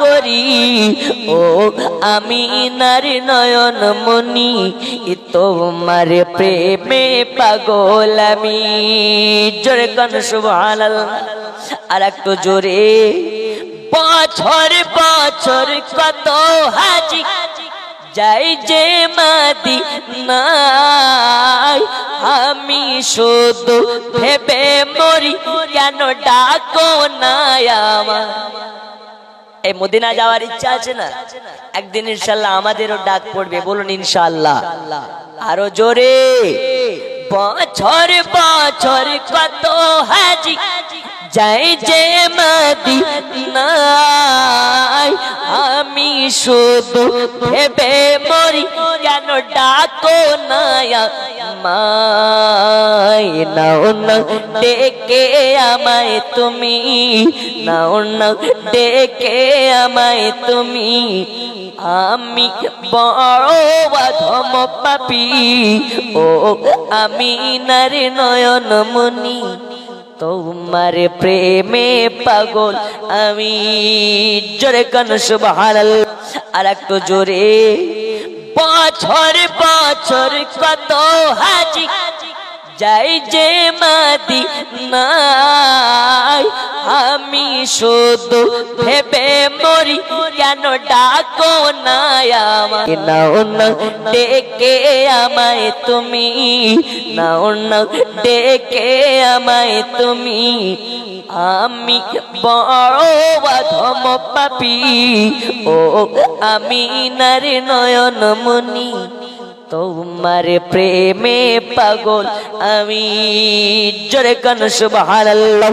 করি। ও আমি নারী নয়ন মনি তোমার প্রেমে পাগল আমি। জোরে কন সুবহানাল্লাহ। আর একটু জোরে। বছর বছর কত হাজি, যাই যে মাদি নাই আমি শুধু ভেবে মরি, কেন ডাকো নাই আমার এই মদিনা যাওয়ার ইচ্ছা আছে না? একদিন ইনশাল্লাহ আমাদেরও ডাক পড়বে, বলুন ইনশাল্লাহ। আরও জোরে। বছর বছর কত হাজি, যাই যে মাদি নাই আমি শুধু ভেবে মরি, কেন ডাকো নায়া মাই নাও না ডেকে আমায় তুমি, নাও না ডেকে আমায় তুমি। আমি বড় অধম পাপি, ও আমি নারী নয়ন মুনি। তোমার প্রেমে পাগল আমি। জোরে কান সুবহানাল্লাহ। আর একটু জোরে। বছর বছর কত হাজি? যাই যে মাদি নাই আমি শুধু ভেবে মরি, কেন ডাকো নাই আমায়? নাও না ডেকে আমায় তুমি। নাও না ডেকে আমায় তুমি। আমি বড় অধম পাপি, ও আমি নারী নয়ন মুনি। তোমার প্রেমে পাগল আমি। জোরে কান সুবহানাল্লাহ।